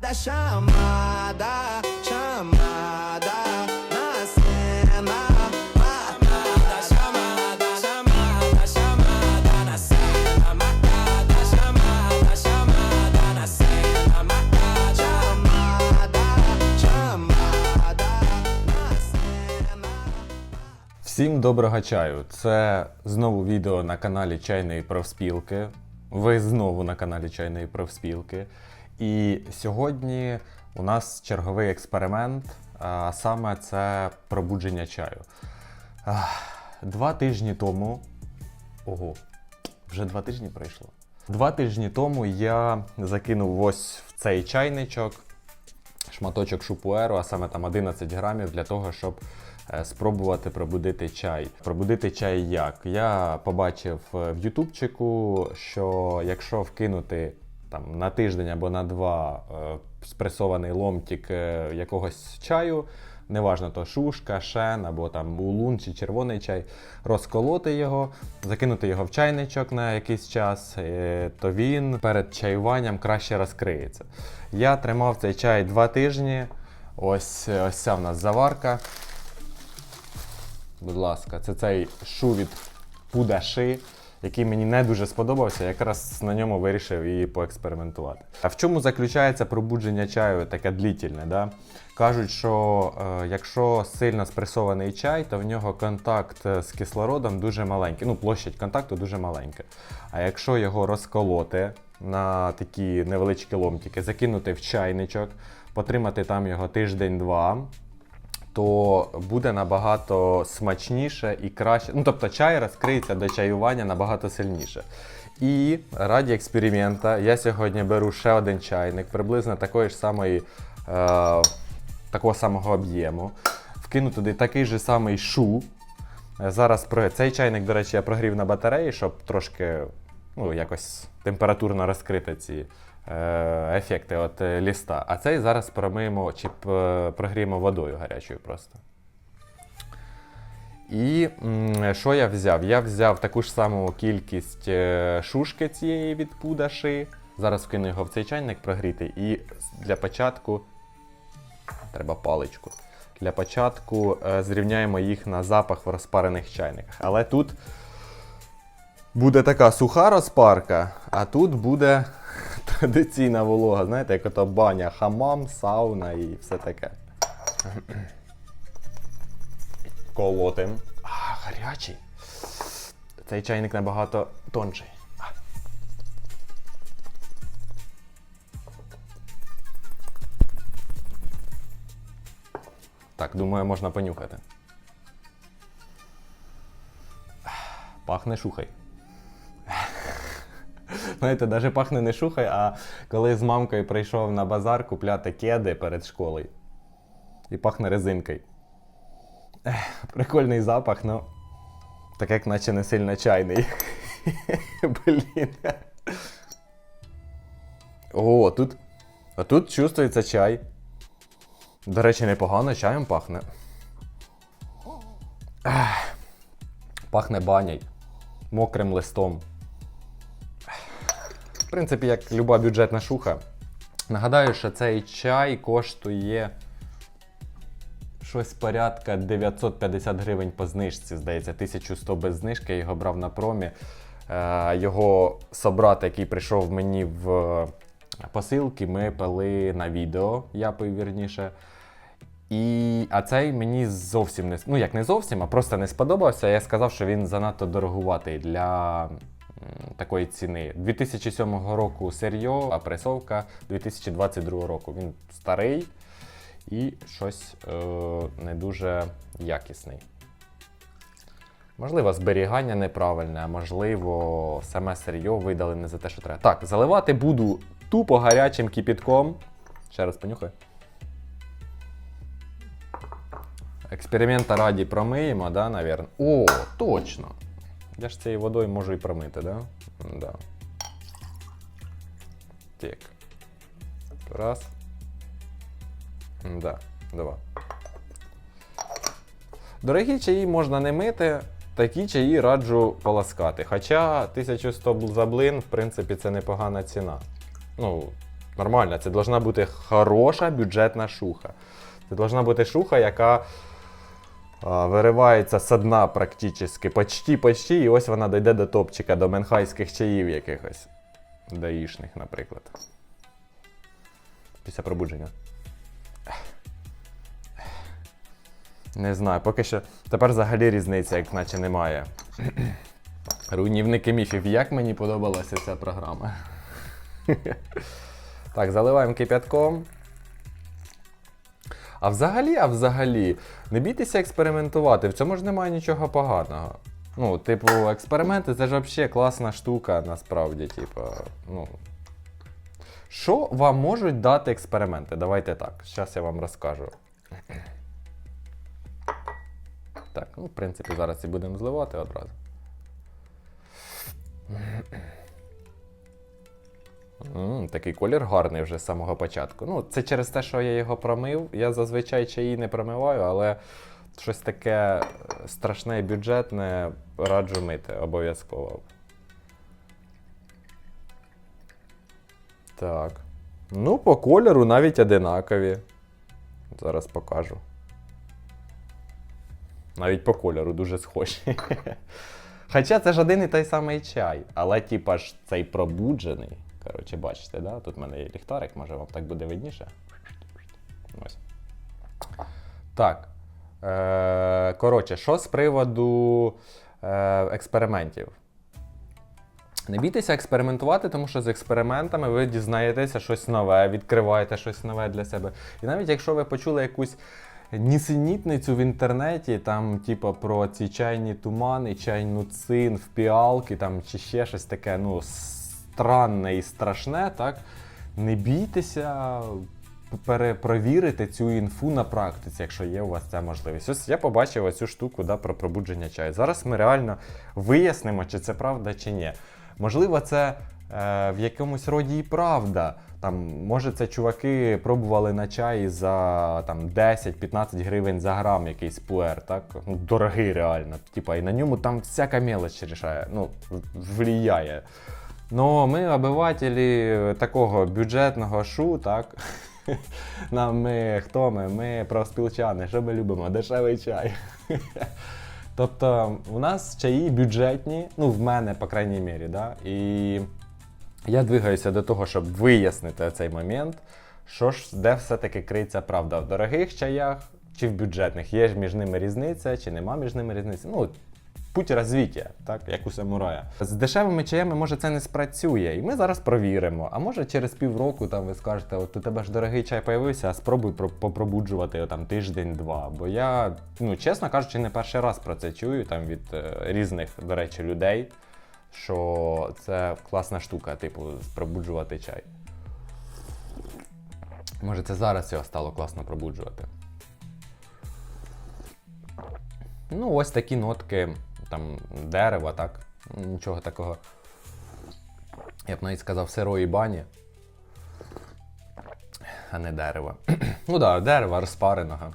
Da chamada, chamada na cena. Marcada, chamada, chamada, chamada na cena. Marcada, chamada, chamada na cena. Marcada, chamada, chamada na cena. Всім доброго чаю! Це знову відео на каналі Чайної профспілки. Ви знову на каналі Чайної профспілки. І сьогодні у нас черговий експеримент, а саме це пробудження чаю. Два тижні тому. Ого, вже два тижні пройшло. Два тижні тому я закинув ось в цей чайничок шматочок шупуеру, а саме там 11 грамів для того, щоб е, спробувати пробудити чай. Пробудити чай як? Я побачив е, в Ютубчику, що якщо вкинути там на тиждень або на два е, спресований ломтик е, якогось чаю. Неважно, то шушка, шен або там улун чи червоний чай, розколоти його, закинути його в чайничок на якийсь час, е, то він перед чаюванням краще розкриється. Я тримав цей чай два тижні. Ось, ось ця в нас заварка. Будь ласка, це цей шу від Пудаши, який мені не дуже сподобався. Якраз на ньому вирішив і поекспериментувати. А в чому заключається пробудження чаю таке длительне? Да? Кажуть, що е, якщо сильно спресований чай, то в нього контакт е, з кислородом дуже маленький. Ну, площадь контакту дуже маленька. А якщо його розколоти на такі невеличкі ломтики, закинути в чайничок, потримати там його тиждень-два, то буде набагато смачніше і краще. Ну, тобто чай розкриється до чаювання набагато сильніше. І раді експеримента я сьогодні беру ще один чайник, приблизно такої ж самої, е, такого самого об'єму. Вкину туди такий же самий шу. Зараз про цей чайник, до речі, я прогрів на батареї, щоб трошки ну, якось температурно розкрити ці ефекти от е, ліста. А цей зараз промиємо чи прогріємо водою гарячою просто. І що я взяв? Я взяв таку ж саму кількість е, шушки цієї від пудаши. Зараз вкину його в цей чайник прогріти. І для початку треба паличку. Для початку е, зрівняємо їх на запах в розпарених чайниках. Але тут буде така суха розпарка, а тут буде традиційна волога. Знаєте, як ото баня, хамам, сауна і все таке. Колотим. А, гарячий. Цей чайник набагато тонший. Так, думаю, можна понюхати. Пахне шухай. Знаєте, навіть пахне не шухай, а коли з мамкою прийшов на базар купляти кеди перед школою. І пахне резинкою. Ех, Прикольний запах, ну. Так як наче не сильно чайний. Блін. О, тут. А тут чувствується чай. До речі, непогано чаєм пахне. Ех. Пахне баняй, мокрим листом. В принципі, як люба бюджетна шуха. Нагадаю, що цей чай коштує щось порядка 950 гривень по знижці, здається, 1100 без знижки. Я його брав на промі. Е, Його собрат, який прийшов мені в посилки, ми пили на відео, я пив вірніше. І, а цей мені зовсім не ну як не зовсім, а просто не сподобався. Я сказав, що він занадто дорогуватий для такої ціни. 2007 року серйо, а пресовка 2022 року. Він старий і щось е, не дуже якісний. Можливо, зберігання неправильне, можливо, саме серйо видали не за те, що треба. Так, заливати буду тупо гарячим кипітком. Ще раз понюхай. Експеримента раді промиємо, да, навірно. О, точно. Я ж цією водою можу і промити, да? Да. Так. Раз. Да, два. Дорогі чаї можна не мити, такі чаї раджу поласкати. Хоча 1100 за блин, в принципі, це непогана ціна. Ну, Нормально, це должна бути хороша бюджетна шуха. Це должна бути шуха, яка виривається з дна практично, почти, почти, і ось вона дійде до топчика, до менхайських чаїв якихось. Даїшних, наприклад. Після пробудження. Не знаю, поки що. Тепер взагалі різниці, як наче немає. Руйнівники міфів. Як мені подобалася ця програма. так, заливаємо кип'ятком. А взагалі, а взагалі, не бійтеся експериментувати, в цьому ж немає нічого поганого. Ну, типу, експерименти це ж взагалі класна штука, насправді, типу, ну. Що вам можуть дати експерименти? Давайте так. Зараз я вам розкажу. Так, ну, в принципі, зараз і будемо зливати одразу. М, такий колір гарний вже з самого початку. Ну, це через те, що я його промив. Я зазвичай чаї не промиваю, але щось таке страшне і бюджетне раджу мити обов'язково. Так. Ну, по кольору навіть одинакові. Зараз покажу. Навіть по кольору дуже схожі. Хоча це ж один і той самий чай, але типа ж цей пробуджений. Коротше, бачите, да? тут в мене є ліхтарик, може вам так буде видніше. Ось. Так. Е, коротше, що з приводу е, експериментів? Не бійтеся експериментувати, тому що з експериментами ви дізнаєтеся щось нове, відкриваєте щось нове для себе. І навіть якщо ви почули якусь нісенітницю в інтернеті, там, типу, про ці чайні тумани, чайну цин в піалки, там, чи ще щось таке, ну, странне і страшне, так? Не бійтеся перепровірити цю інфу на практиці, якщо є у вас ця можливість. Ось я побачив оцю штуку да, про пробудження чаю. Зараз ми реально вияснимо, чи це правда, чи ні. Можливо, це е, в якомусь роді і правда. Там, може, це чуваки пробували на чай за там, 10-15 гривень за грам якийсь пуер, так? Ну, дорогий реально. Типа, і на ньому там всяка мелочь рішає, ну, в- влияє. Ну, ми обивателі такого бюджетного шу, так? Нам ми хто ми? Ми профспілчани, що ми любимо? Дешевий чай. Тобто, у нас чаї бюджетні, ну, в мене, по крайній мірі, да? і я двигаюся до того, щоб вияснити цей момент, що ж, де все-таки криється правда в дорогих чаях чи в бюджетних. Є ж між ними різниця, чи нема між ними різниці. Ну, путь розвиття, так, як у самурая. З дешевими чаями може це не спрацює, і ми зараз провіримо. А може через півроку там ви скажете, от у тебе ж дорогий чай появився, а спробуй попробуджувати там тиждень-два. Бо я, ну чесно кажучи, не перший раз про це чую там від е, різних, до речі, людей, що це класна штука, типу, пробуджувати чай. Може, це зараз його стало класно пробуджувати. Ну, ось такі нотки там дерева, так. Нічого такого. Я б навіть сказав сирої бані. А не дерева. ну так, да, дерева розпареного.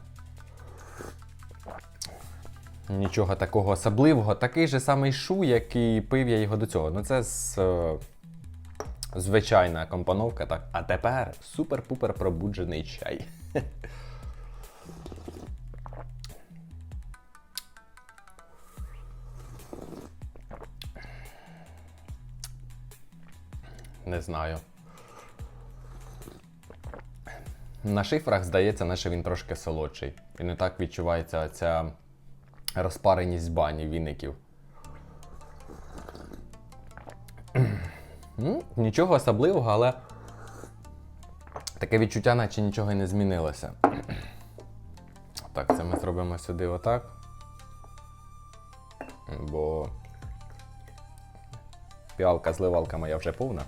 Нічого такого особливого. Такий же самий шу, який пив я його до цього. Ну це з, е, звичайна компоновка, так. А тепер супер-пупер пробуджений чай. Не знаю. На шифрах здається, наче він трошки солодший. І не так відчувається ця розпареність бані віників. Ну, нічого особливого, але таке відчуття, наче нічого і не змінилося. Так, це ми зробимо сюди отак. Бо піалка зливалка моя вже повна.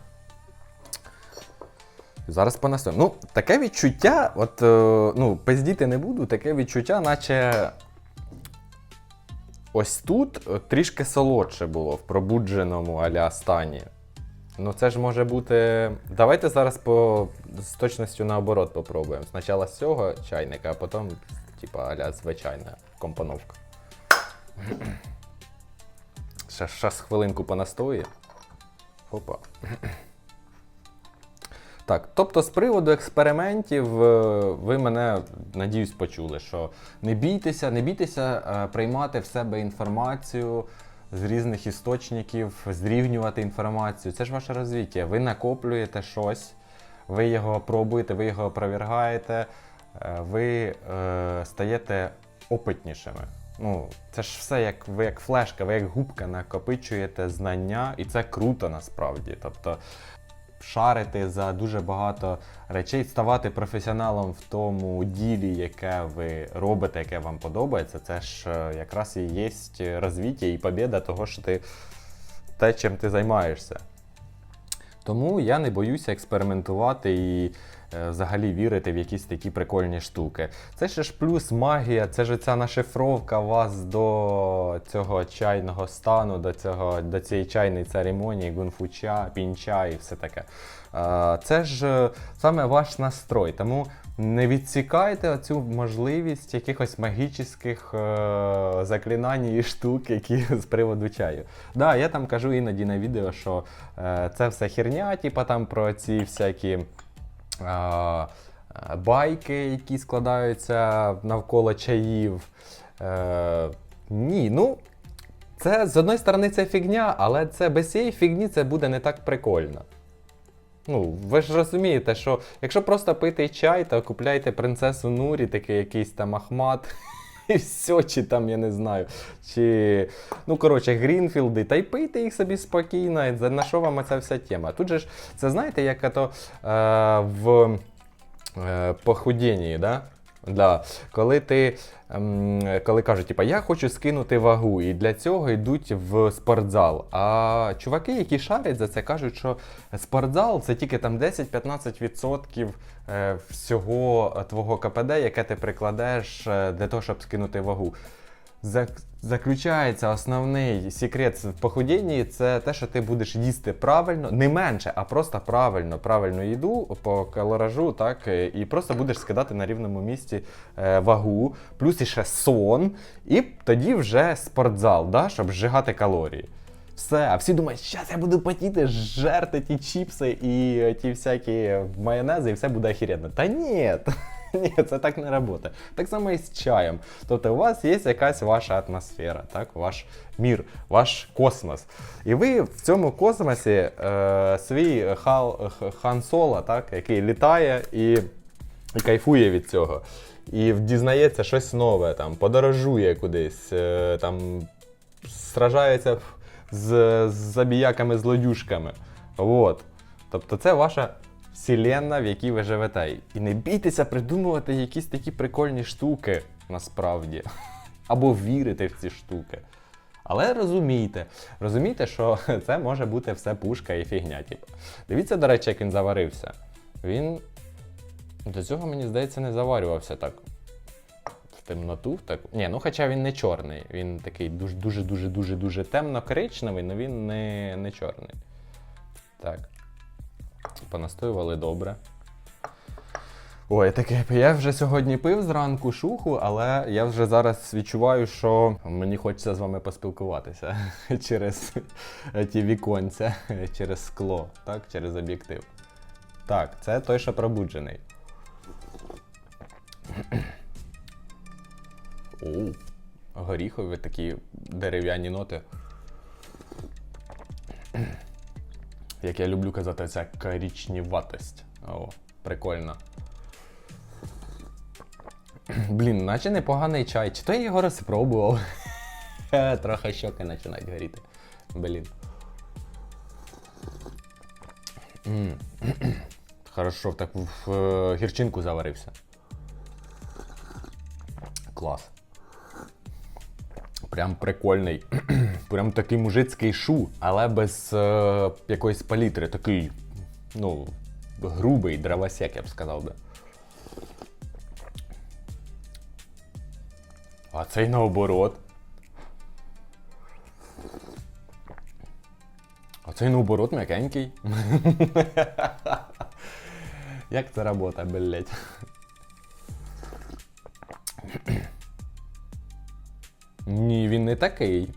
Зараз понесемо. Ну, таке відчуття, от, е, ну, пиздіти не буду, таке відчуття, наче ось тут трішки солодше було в пробудженому аля стані. Ну, це ж може бути. Давайте зараз по... з точністю наоборот попробуємо. Спочатку з цього чайника, а потім, типа, аля звичайна компоновка. Ще, ще хвилинку понастої. Опа. Так, тобто, з приводу експериментів, е, ви мене надіюсь почули, що не бійтеся, не бійтеся е, приймати в себе інформацію з різних істочників, зрівнювати інформацію. Це ж ваше розвиття. Ви накоплюєте щось, ви його пробуєте, ви його опровергаєте, е, ви е, стаєте опитнішими. Ну, це ж все як ви як флешка, ви як губка накопичуєте знання, і це круто насправді. Тобто шарити за дуже багато речей, ставати професіоналом в тому ділі, яке ви робите, яке вам подобається, це ж е, якраз і є розвиття і побіда того, що ти те, чим ти займаєшся. Тому я не боюся експериментувати і е, взагалі вірити в якісь такі прикольні штуки. Це ще ж плюс магія, це ж ця нашифровка вас до цього чайного стану, до, цього, до цієї чайної церемонії, гунфуча, пінча і все таке. Це ж е, саме ваш настрой. Тому не відсікайте цю можливість якихось магічних е, заклинань і штук, які з приводу чаю. Да, я там кажу іноді на відео, що е, це все херня, типа там про ці всякі. Байки, які складаються навколо чаїв. Е, ні, ну це з одної сторони це фігня, але це без цієї фігні це буде не так прикольно. Ну, ви ж розумієте, що якщо просто пити чай, то купляйте принцесу Нурі, такий якийсь там Ахмат, і все, чи там, я не знаю. Чи, ну, коротше, Грінфілди, та й пийте їх собі спокійно. і На що вам ця вся тема? Тут же ж, це знаєте, як то е, в е, похудінні, да? Да. Коли ти ем, коли кажуть, типа, я хочу скинути вагу, і для цього йдуть в спортзал. А чуваки, які шарять за це, кажуть, що спортзал це тільки там 10-15% е, всього твого КПД, яке ти прикладеш е, для того, щоб скинути вагу. Зак- Заключається основний секрет в похудінні це те, що ти будеш їсти правильно, не менше, а просто правильно, правильну їду по калоражу, так, е, і просто будеш скидати на рівному місці е, вагу, плюс іще сон, і тоді вже спортзал, да, щоб зжигати калорії. Все, а всі думають, зараз я буду потіти, жерти ті чіпси і ті всякі майонези, і все буде охеренно. Та ні, ні, це так не працює. Так само і з чаєм. Тобто у вас є якась ваша атмосфера, так? ваш мір, ваш космос. І ви в цьому космосі е, свій хал, хан Соло, так, який літає і, і кайфує від цього. І дізнається щось нове, там, подорожує кудись, е, там, сражається з, з забіяками злодюжками. От. Тобто це ваша вселенна, в якій ви живете. І не бійтеся придумувати якісь такі прикольні штуки насправді. Або вірити в ці штуки. Але розумійте, розумійте, що це може бути все пушка і фігня. Типу. Дивіться, до речі, як він заварився. Він до цього, мені здається, не заварювався так. В темноту. В таку. Ні, ну хоча він не чорний. Він такий дуже дуже дуже дуже дуже темно-коричневий, але він не, не чорний. Так. Понастоювали добре. Ой, таке, я вже сьогодні пив зранку шуху, але я вже зараз відчуваю, що мені хочеться з вами поспілкуватися через ті віконця, через скло, так, через об'єктив. Так, це той, що пробуджений. Оу, горіхові такі дерев'яні ноти. Як я люблю казати, це корічніватость. О, прикольно. Блін, наче непоганий чай. Чи то я його розпробував? Трохи щоки починають горіти. Блін. Хорошо, так в е, гірчинку заварився. Клас. Прям прикольний. Прям такий мужицький шу, але без е, якоїсь палітри. Такий, ну, грубий дровосек, я б сказав би. А цей наоборот. А цей наоборот м'якенький. Як це робота, блять? Не такий.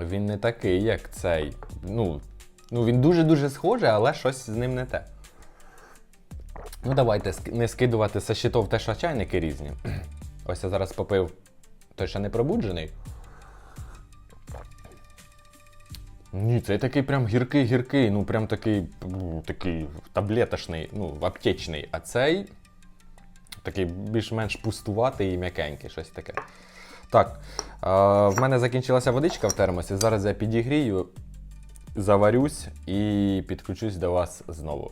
Він не такий, як цей. Ну, ну він дуже-дуже схожий, але щось з ним не те. Ну, давайте не скидувати со щитов те, що чайники різні. Ось я зараз попив той, що не пробуджений. Ні, цей такий прям гіркий-гіркий, ну прям такий, такий таблеточний, ну, аптечний. А цей такий більш-менш пустуватий і м'якенький, щось таке. Так, в мене закінчилася водичка в термосі. Зараз я підігрію, заварюсь і підключусь до вас знову.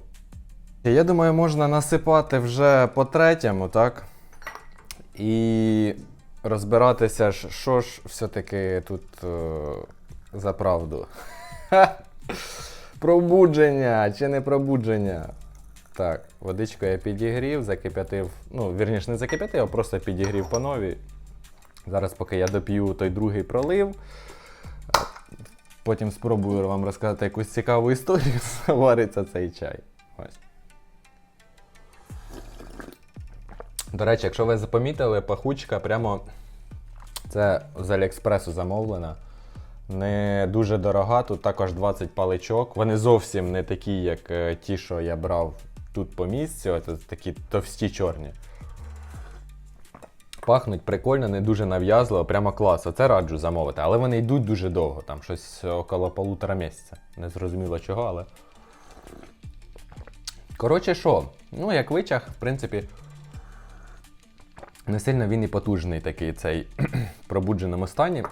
Я думаю, можна насипати вже по третьому, так? І розбиратися, що ж все-таки тут е, за правду. Пробудження чи не пробудження? Так, водичку я підігрів, закип'ятив. Ну, вірніше, не закип'ятив, а просто підігрів по новій. Зараз, поки я доп'ю той другий пролив. Потім спробую вам розказати якусь цікаву історію, вариться цей чай. До речі, якщо ви запомітили, пахучка прямо це з Аліекспресу замовлена. Не дуже дорога, тут також 20 паличок. Вони зовсім не такі, як е, ті, що я брав тут по місці, от такі товсті чорні. Пахнуть прикольно, не дуже нав'язливо, прямо клас. Оце раджу замовити. Але вони йдуть дуже довго, там щось около полутора місяця. Не зрозуміло чого, але. Коротше, що? Ну, як вичах, в принципі, не сильно він і потужний такий цей пробудженому стані.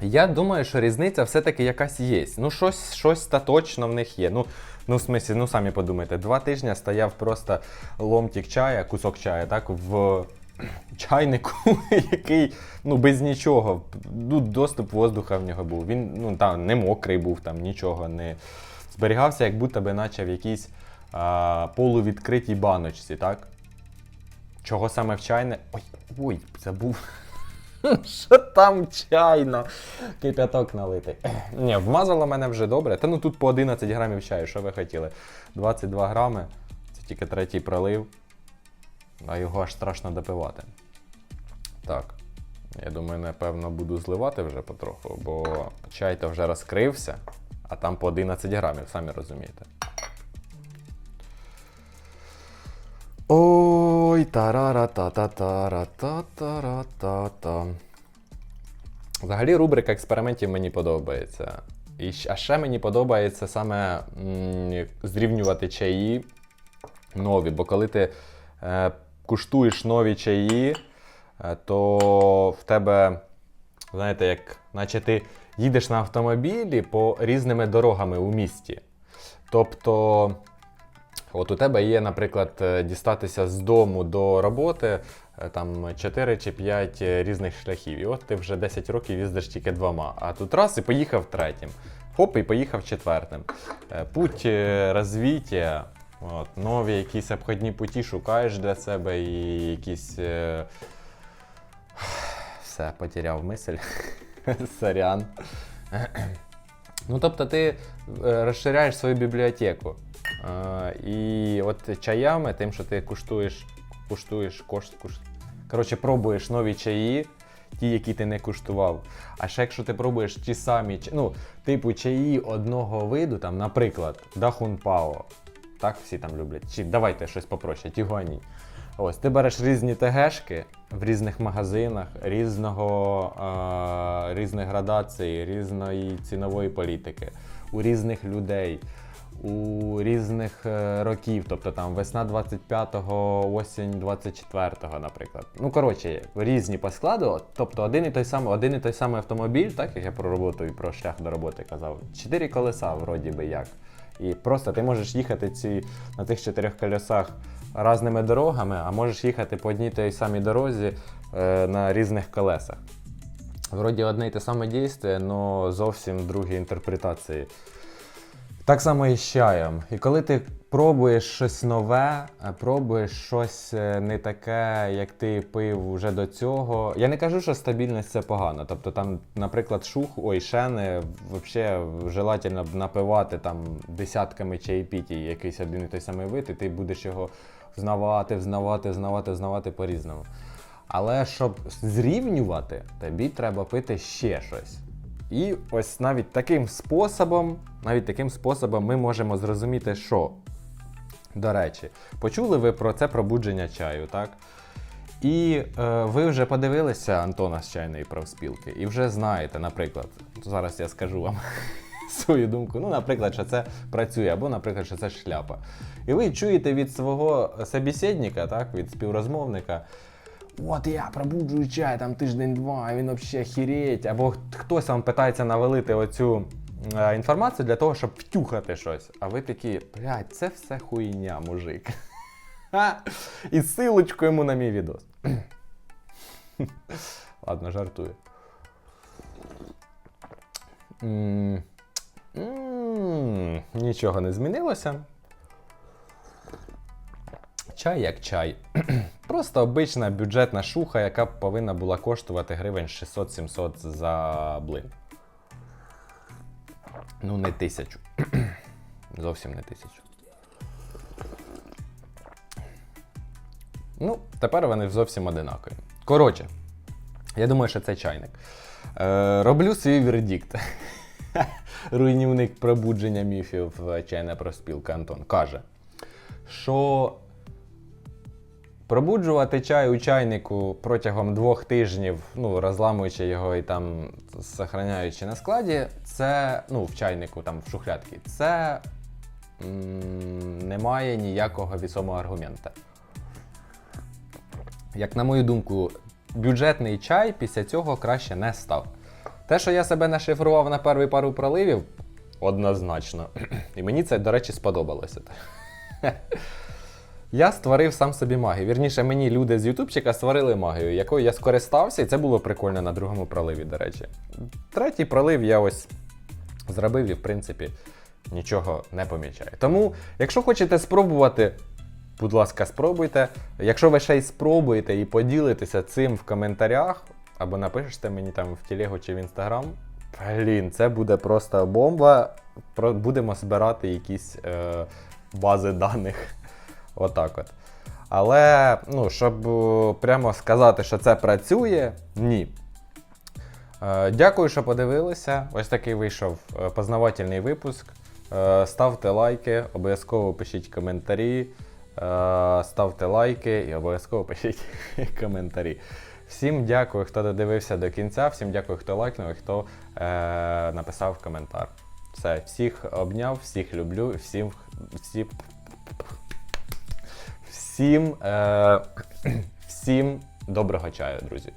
Я думаю, що різниця все-таки якась є. Ну, щось, щось та точно в них є. Ну, ну, в смислі, ну самі подумайте, два тижні стояв просто ломтик чая, кусок чая, так, в чайнику, який ну, без нічого. Ну, доступ воздуха в нього був. Він ну, там, не мокрий був, там нічого не зберігався, як будто би наче в якійсь а, полувідкритій баночці, так? Чого саме в чайне. Ой, ой, забув. Що там чайно? Кип'яток налитий. Ні, вмазало мене вже добре. Та ну тут по 11 грамів чаю, що ви хотіли? 22 грами. Це тільки третій пролив. А його аж страшно допивати. Так. Я думаю, напевно, буду зливати вже потроху, бо чай то вже розкрився, а там по 11 грамів, самі розумієте. Ой, тарара та та тара та тара та та Взагалі рубрика експериментів мені подобається. І, а ще мені подобається саме м, зрівнювати чаї нові. Бо коли ти куштуєш нові чаї, е, то в тебе, знаєте, як наче ти їдеш на автомобілі по різними дорогами у місті. Тобто. От у тебе є, наприклад, е, дістатися з дому до роботи е, там 4 чи 5 різних шляхів. І от ти вже 10 років їздиш тільки двома. А тут раз і поїхав третім. Хоп, і поїхав четвертим. Е, Путь е, розвіття, от, нові якісь обходні путі шукаєш для себе і якісь. е, Все, потеряв мисль. Сорян. Ну, тобто ти е, розширяєш свою бібліотеку. Е, і от чаями, тим, що ти куштуєш, куштуєш, кош, куш... коротше, пробуєш нові чаї, ті, які ти не куштував. А ще якщо ти пробуєш ті самі, ну, типу чаї одного виду, там, наприклад, Дахун Пао. Так всі там люблять. Чи давайте щось попроще, Тігуані. Ось, ти береш різні ТГшки в різних магазинах, різного, е, різних градацій, різної цінової політики, у різних людей, у різних е, років, тобто там весна 25-го, осінь 24-го, наприклад. Ну, коротше, різні по складу. Тобто один і той самий, один і той самий автомобіль, так як я про роботу і про шлях до роботи казав. Чотири колеса, вроді би як. І просто ти можеш їхати ці, на тих чотирьох колесах різними дорогами, а можеш їхати по одній тій самій дорозі е, на різних колесах. Вроді одне й те саме дійство, але зовсім другі інтерпретації. Так само і з чаєм. І коли ти пробуєш щось нове, е, пробуєш щось е, не таке, як ти пив вже до цього. Я не кажу, що стабільність це погано. Тобто там, наприклад, шух, ой, шени, взагалі желательно б напивати там десятками чаєпітій якийсь один і той самий вид, і ти будеш його взнавати, взнавати, взнавати, взнавати по-різному. Але щоб зрівнювати, тобі треба пити ще щось. І ось навіть таким способом, навіть таким способом ми можемо зрозуміти, що До речі, почули ви про це пробудження чаю, так? І е, ви вже подивилися Антона з чайної профспілки, і вже знаєте, наприклад, зараз я скажу вам свою думку. Ну, наприклад, що це працює, або, наприклад, що це шляпа. І ви чуєте від свого собеседника, так, від співрозмовника. От я пробуджую чай там тиждень-два, і він взагалі хіреть. Або хтось вам питається навалити оцю е, інформацію для того, щоб втюхати щось. А ви такі, блядь, це все хуйня, мужик. І силочку йому на мій відос. Ладно, жартую. Нічого не змінилося. Чай як чай. Просто обична бюджетна шуха, яка повинна була коштувати гривень 600-700 за блин. Ну, не тисячу. Зовсім не тисячу. Ну, тепер вони зовсім одинакові. Коротше, я думаю, що це чайник. Е, роблю свій вердикт. Руйнівник пробудження міфів е, чайна проспілка Антон каже, що пробуджувати чай у чайнику протягом двох тижнів, ну, розламуючи його і там зберігаючи на складі, це ну, в чайнику, там в шухлядці, це м, немає ніякого вісомого аргумента. Як на мою думку, бюджетний чай після цього краще не став. Те, що я себе нашифрував на перший пару проливів, однозначно. І мені це, до речі, сподобалося. Я створив сам собі магію. Вірніше, мені люди з Ютубчика створили магію, якою я скористався, і це було прикольно на другому проливі, до речі. Третій пролив я ось зробив і, в принципі, нічого не помічаю. Тому, якщо хочете спробувати, будь ласка, спробуйте. Якщо ви ще й спробуєте і поділитеся цим в коментарях, або напишете мені там в телегу чи в інстаграм. Блін, це буде просто бомба. Будемо збирати якісь е, бази даних. Отак от. Але, ну, щоб е, прямо сказати, що це працює, ні. Е, Дякую, що подивилися. Ось такий вийшов е, познавательний випуск. Ставте лайки, обов'язково пишіть коментарі. Ставте лайки і обов'язково пишіть коментарі. Всім дякую, хто додивився до кінця, всім дякую, хто лайкнув і хто е, написав коментар. Все, всіх обняв, всіх люблю, всім, всі, всім, е, всім доброго чаю, друзі.